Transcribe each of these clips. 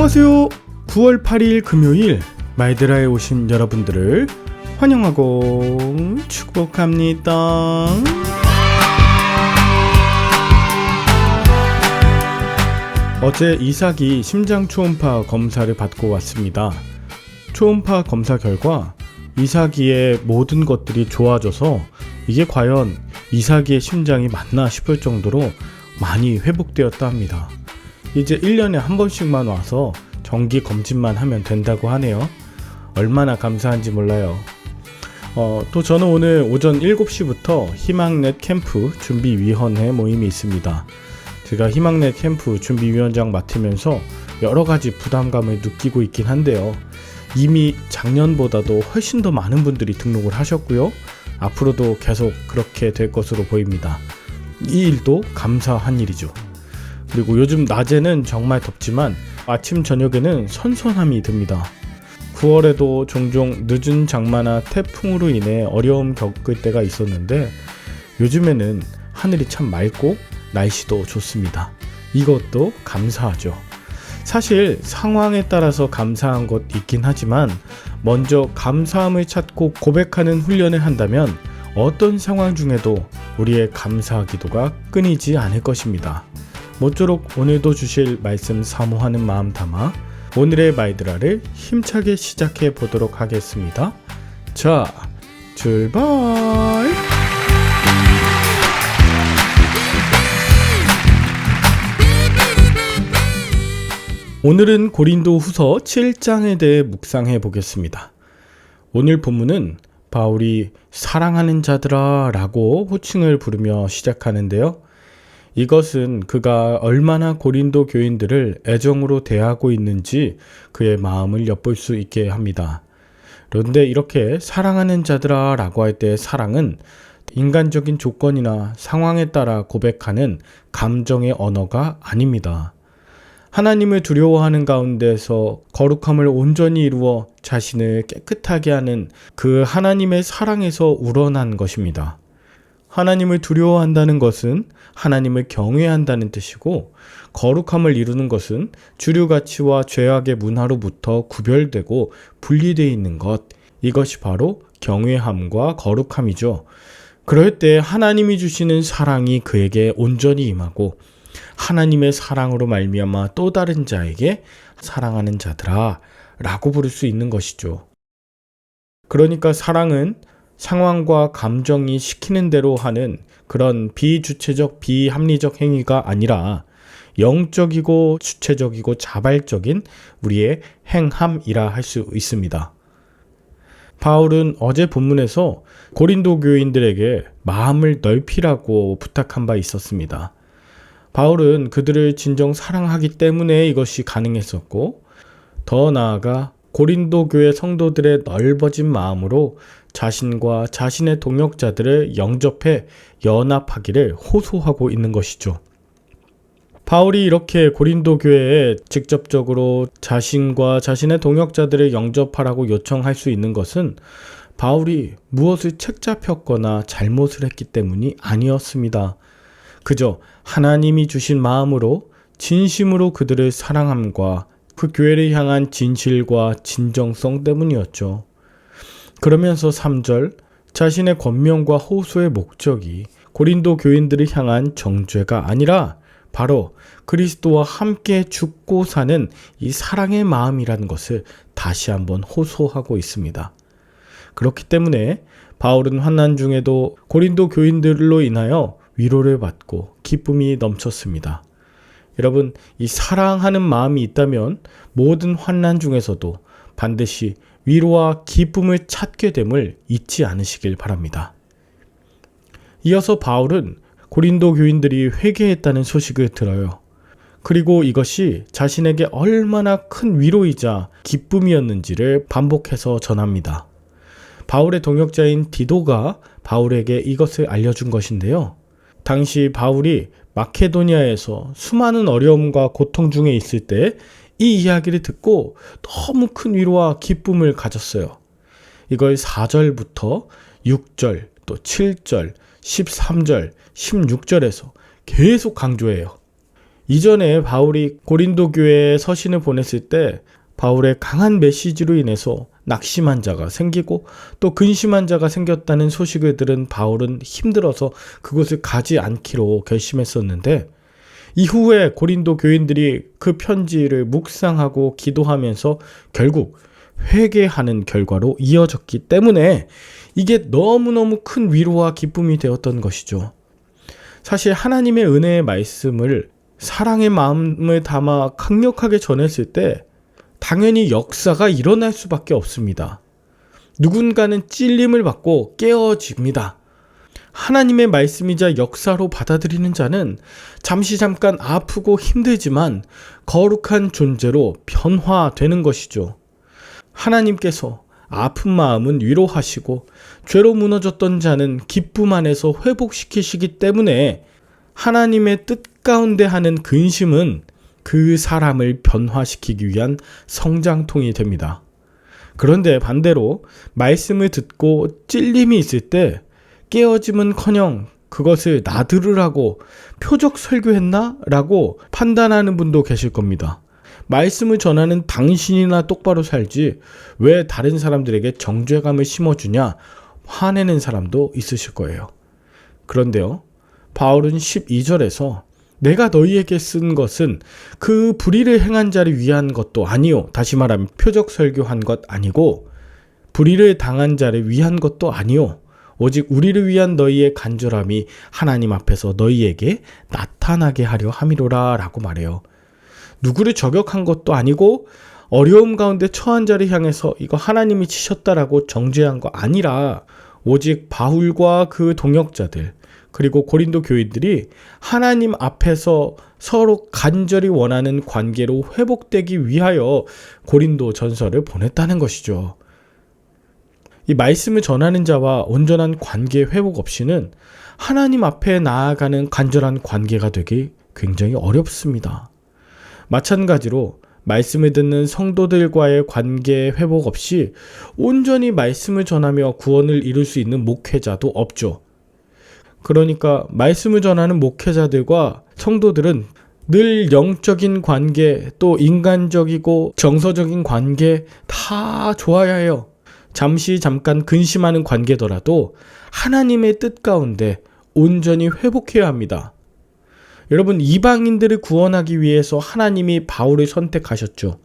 안녕하세요. 9월 8일 금요일 마이드라에 오신 여러분들을 환영하고 축복합니다. 어제 이삭이 심장 초음파 검사를 받고 왔습니다. 초음파 검사 결과 이삭이의 모든 것들이 좋아져서 이게 과연 이삭이의 심장이 맞나 싶을 정도로 많이 회복되었다 합니다. 이제 1년에 한 번씩만 와서 정기 검진만 하면 된다고 하네요. 얼마나 감사한지 몰라요. 어, 또 저는 오늘 오전 7시부터 희망넷 캠프 준비위원회 모임이 있습니다. 제가 희망넷 캠프 준비위원장 맡으면서 여러 가지 부담감을 느끼고 있긴 한데요. 이미 작년보다도 훨씬 더 많은 분들이 등록을 하셨고요. 앞으로도 계속 그렇게 될 것으로 보입니다. 이 일도 감사한 일이죠. 그리고 요즘 낮에는 정말 덥지만 아침 저녁에는 선선함이 듭니다. 9월에도 종종 늦은 장마나 태풍으로 인해 어려움 겪을 때가 있었는데 요즘에는 하늘이 참 맑고 날씨도 좋습니다. 이것도 감사하죠. 사실 상황에 따라서 감사한 것 있긴 하지만 먼저 감사함을 찾고 고백하는 훈련을 한다면 어떤 상황 중에도 우리의 감사 기도가 끊이지 않을 것입니다. 모쪼록 오늘도 주실 말씀 사모하는 마음 담아 오늘의 마이드라를 힘차게 시작해 보도록 하겠습니다. 자, 출발! 오늘은 고린도 후서 7장에 대해 묵상해 보겠습니다. 오늘 본문은 바울이 사랑하는 자들아 라고 호칭을 부르며 시작하는데요. 이것은 그가 얼마나 고린도 교인들을 애정으로 대하고 있는지 그의 마음을 엿볼 수 있게 합니다. 그런데 이렇게 사랑하는 자들아 라고 할때 사랑은 인간적인 조건이나 상황에 따라 고백하는 감정의 언어가 아닙니다. 하나님을 두려워하는 가운데서 거룩함을 온전히 이루어 자신을 깨끗하게 하는 그 하나님의 사랑에서 우러난 것입니다. 하나님을 두려워한다는 것은 하나님을 경외한다는 뜻이고 거룩함을 이루는 것은 주류 가치와 죄악의 문화로부터 구별되고 분리되어 있는 것 이것이 바로 경외함과 거룩함이죠. 그럴 때 하나님이 주시는 사랑이 그에게 온전히 임하고 하나님의 사랑으로 말미암아 또 다른 자에게 사랑하는 자들아 라고 부를 수 있는 것이죠. 그러니까 사랑은 상황과 감정이 시키는 대로 하는 그런 비주체적 비합리적 행위가 아니라 영적이고 주체적이고 자발적인 우리의 행함이라 할 수 있습니다. 바울은 어제 본문에서 고린도 교인들에게 마음을 넓히라고 부탁한 바 있었습니다. 바울은 그들을 진정 사랑하기 때문에 이것이 가능했었고, 더 나아가 고린도 교회 성도들의 넓어진 마음으로 자신과 자신의 동역자들을 영접해 연합하기를 호소하고 있는 것이죠. 바울이 이렇게 고린도 교회에 직접적으로 자신과 자신의 동역자들을 영접하라고 요청할 수 있는 것은 바울이 무엇을 책잡혔거나 잘못을 했기 때문이 아니었습니다. 그저 하나님이 주신 마음으로 진심으로 그들을 사랑함과 그 교회를 향한 진실과 진정성 때문이었죠. 그러면서 3절 자신의 권명과 호소의 목적이 고린도 교인들을 향한 정죄가 아니라 바로 그리스도와 함께 죽고 사는 이 사랑의 마음이라는 것을 다시 한번 호소하고 있습니다. 그렇기 때문에 바울은 환난 중에도 고린도 교인들로 인하여 위로를 받고 기쁨이 넘쳤습니다. 여러분, 이 사랑하는 마음이 있다면 모든 환난 중에서도 반드시 위로와 기쁨을 찾게 됨을 잊지 않으시길 바랍니다. 이어서 바울은 고린도 교인들이 회개했다는 소식을 들어요. 그리고 이것이 자신에게 얼마나 큰 위로이자 기쁨이었는지를 반복해서 전합니다. 바울의 동역자인 디도가 바울에게 이것을 알려준 것인데요. 당시 바울이 마케도니아에서 수많은 어려움과 고통 중에 있을 때 이 이야기를 듣고 너무 큰 위로와 기쁨을 가졌어요. 이걸 4절부터 6절, 또 7절, 13절, 16절에서 계속 강조해요. 이전에 바울이 고린도 교회에 서신을 보냈을 때 바울의 강한 메시지로 인해서 낙심한 자가 생기고 또 근심한 자가 생겼다는 소식을 들은 바울은 힘들어서 그곳을 가지 않기로 결심했었는데 이후에 고린도 교인들이 그 편지를 묵상하고 기도하면서 결국 회개하는 결과로 이어졌기 때문에 이게 너무너무 큰 위로와 기쁨이 되었던 것이죠. 사실 하나님의 은혜의 말씀을 사랑의 마음을 담아 강력하게 전했을 때 당연히 역사가 일어날 수밖에 없습니다. 누군가는 찔림을 받고 깨어집니다. 하나님의 말씀이자 역사로 받아들이는 자는 잠시 잠깐 아프고 힘들지만 거룩한 존재로 변화되는 것이죠. 하나님께서 아픈 마음은 위로하시고 죄로 무너졌던 자는 기쁨 안에서 회복시키시기 때문에 하나님의 뜻 가운데 하는 근심은 그 사람을 변화시키기 위한 성장통이 됩니다. 그런데 반대로 말씀을 듣고 찔림이 있을 때 깨어짐은 커녕 그것을 나들으라고 표적 설교했나? 라고 판단하는 분도 계실 겁니다. 말씀을 전하는 당신이나 똑바로 살지 왜 다른 사람들에게 정죄감을 심어주냐 화내는 사람도 있으실 거예요. 그런데요, 바울은 12절에서 내가 너희에게 쓴 것은 그 불의를 행한 자를 위한 것도 아니요. 다시 말하면 표적 설교한 것 아니고 불의를 당한 자를 위한 것도 아니요. 오직 우리를 위한 너희의 간절함이 하나님 앞에서 너희에게 나타나게 하려 함이로라 라고 말해요. 누구를 저격한 것도 아니고 어려움 가운데 처한 자를 향해서 이거 하나님이 치셨다라고 정죄한 거 아니라 오직 바울과 그 동역자들 그리고 고린도 교인들이 하나님 앞에서 서로 간절히 원하는 관계로 회복되기 위하여 고린도 전설을 보냈다는 것이죠. 이 말씀을 전하는 자와 온전한 관계 회복 없이는 하나님 앞에 나아가는 간절한 관계가 되기 굉장히 어렵습니다. 마찬가지로 말씀을 듣는 성도들과의 관계 회복 없이 온전히 말씀을 전하며 구원을 이룰 수 있는 목회자도 없죠. 그러니까 말씀을 전하는 목회자들과 성도들은 늘 영적인 관계 또 인간적이고 정서적인 관계 다 좋아야 해요. 잠시 잠깐 근심하는 관계더라도 하나님의 뜻 가운데 온전히 회복해야 합니다. 여러분, 이방인들을 구원하기 위해서 하나님이 바울을 선택하셨죠.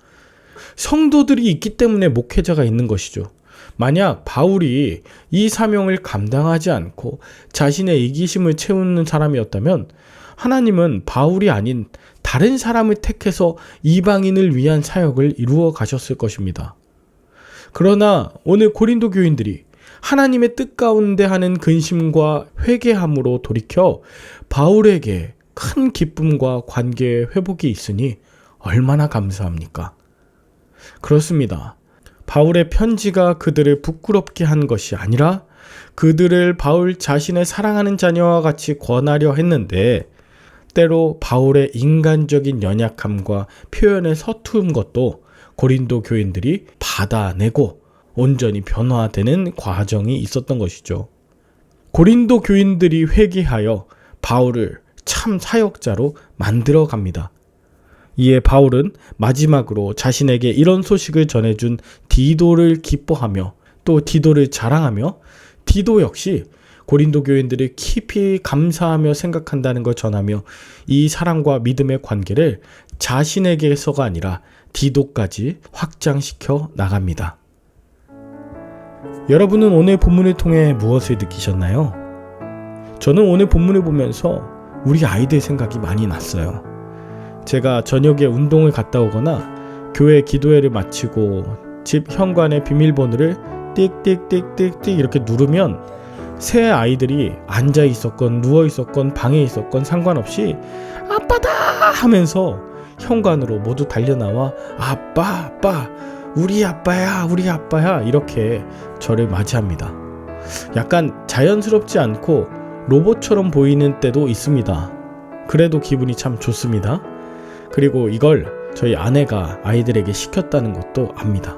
성도들이 있기 때문에 목회자가 있는 것이죠. 만약 바울이 이 사명을 감당하지 않고 자신의 이기심을 채우는 사람이었다면 하나님은 바울이 아닌 다른 사람을 택해서 이방인을 위한 사역을 이루어 가셨을 것입니다. 그러나 오늘 고린도 교인들이 하나님의 뜻 가운데 하는 근심과 회개함으로 돌이켜 바울에게 큰 기쁨과 관계의 회복이 있으니 얼마나 감사합니까? 그렇습니다. 바울의 편지가 그들을 부끄럽게 한 것이 아니라 그들을 바울 자신의 사랑하는 자녀와 같이 권하려 했는데 때로 바울의 인간적인 연약함과 표현의 서투른 것도 고린도 교인들이 받아내고 온전히 변화되는 과정이 있었던 것이죠. 고린도 교인들이 회개하여 바울을 참 사역자로 만들어 갑니다. 이에 바울은 마지막으로 자신에게 이런 소식을 전해준 디도를 기뻐하며 또 디도를 자랑하며 디도 역시 고린도 교인들을 깊이 감사하며 생각한다는 걸 전하며 이 사랑과 믿음의 관계를 자신에게서가 아니라 디도까지 확장시켜 나갑니다. 여러분은 오늘 본문을 통해 무엇을 느끼셨나요? 저는 오늘 본문을 보면서 우리 아이들 생각이 많이 났어요. 제가 저녁에 운동을 갔다 오거나 교회 기도회를 마치고 집 현관의 비밀번호를 띡띡띡띡띡 이렇게 누르면 새 아이들이 앉아 있었건 누워 있었건 방에 있었건 상관없이 아빠다 하면서 현관으로 모두 달려나와 아빠 아빠 우리 아빠야 우리 아빠야 이렇게 저를 맞이합니다. 약간 자연스럽지 않고 로봇처럼 보이는 때도 있습니다. 그래도 기분이 참 좋습니다. 그리고 이걸 저희 아내가 아이들에게 시켰다는 것도 압니다.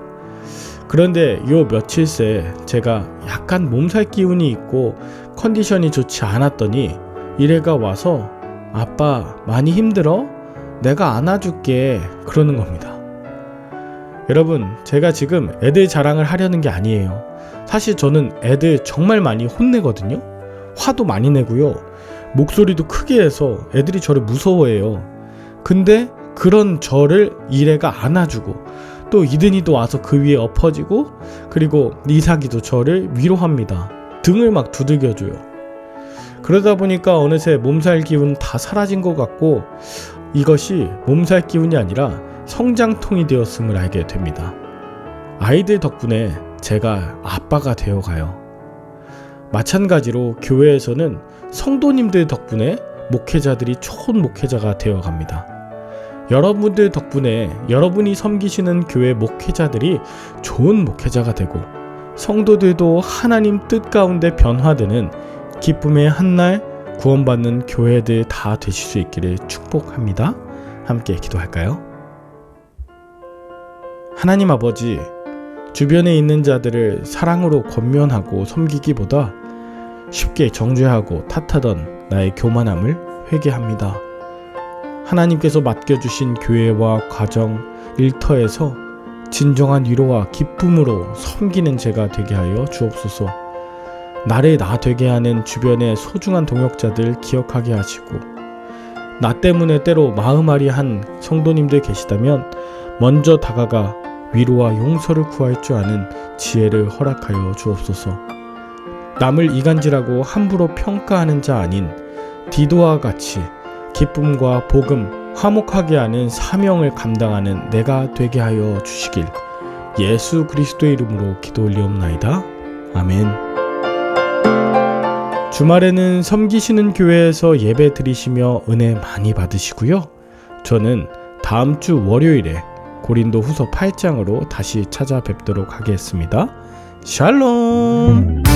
그런데 요 며칠 새 제가 약간 몸살 기운이 있고 컨디션이 좋지 않았더니 이래가 와서 아빠 많이 힘들어? 내가 안아줄게. 그러는 겁니다. 여러분, 제가 지금 애들 자랑을 하려는 게 아니에요. 사실 저는 애들 정말 많이 혼내거든요. 화도 많이 내고요. 목소리도 크게 해서 애들이 저를 무서워해요. 근데 그런 저를 이래가 안아주고 또 이든이도 와서 그 위에 엎어지고 그리고 이삭이도 저를 위로합니다. 등을 막 두들겨줘요. 그러다 보니까 어느새 몸살 기운 다 사라진 것 같고 이것이 몸살 기운이 아니라 성장통이 되었음을 알게 됩니다. 아이들 덕분에 제가 아빠가 되어 가요. 마찬가지로 교회에서는 성도님들 덕분에 목회자들이 좋은 목회자가 되어 갑니다. 여러분들 덕분에 여러분이 섬기시는 교회 목회자들이 좋은 목회자가 되고 성도들도 하나님 뜻 가운데 변화되는 기쁨의 한날 구원받는 교회들 다 되실 수 있기를 축복합니다. 함께 기도할까요? 하나님 아버지, 주변에 있는 자들을 사랑으로 권면하고 섬기기보다 쉽게 정죄하고 탓하던 나의 교만함을 회개합니다. 하나님께서 맡겨주신 교회와 가정, 일터에서 진정한 위로와 기쁨으로 섬기는 제가 되게 하여 주옵소서. 나를 나 되게 하는 주변의 소중한 동역자들 기억하게 하시고, 나 때문에 때로 마음앓이 한 성도님들 계시다면 먼저 다가가 위로와 용서를 구할 줄 아는 지혜를 허락하여 주옵소서. 남을 이간질하고 함부로 평가하는 자 아닌 디도와 같이 기쁨과 복음, 화목하게 하는 사명을 감당하는 내가 되게 하여 주시길 예수 그리스도의 이름으로 기도 올리옵나이다. 아멘. 주말에는 섬기시는 교회에서 예배 드리시며 은혜 많이 받으시고요. 저는 다음 주 월요일에 고린도 후서 8장으로 다시 찾아뵙도록 하겠습니다. 샬롬!